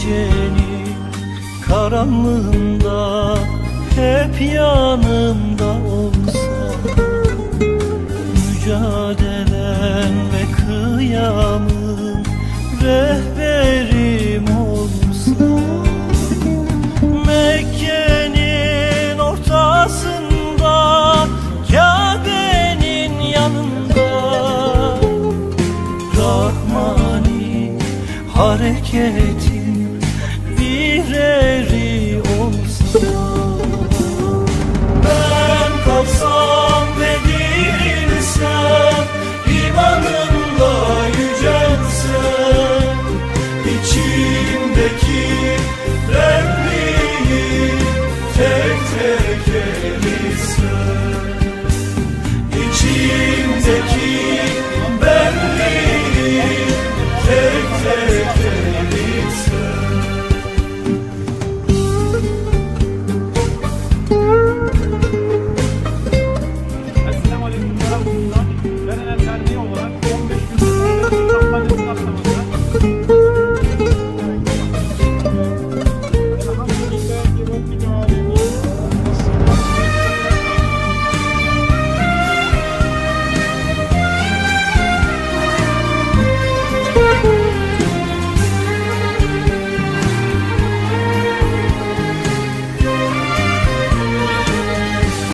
geceni karanlığında hep yanımda olsa Mücadelen ve kıyamın rehberim olsa Mekke'nin ortasında Kabe'nin yanında Rahmani hareketi rês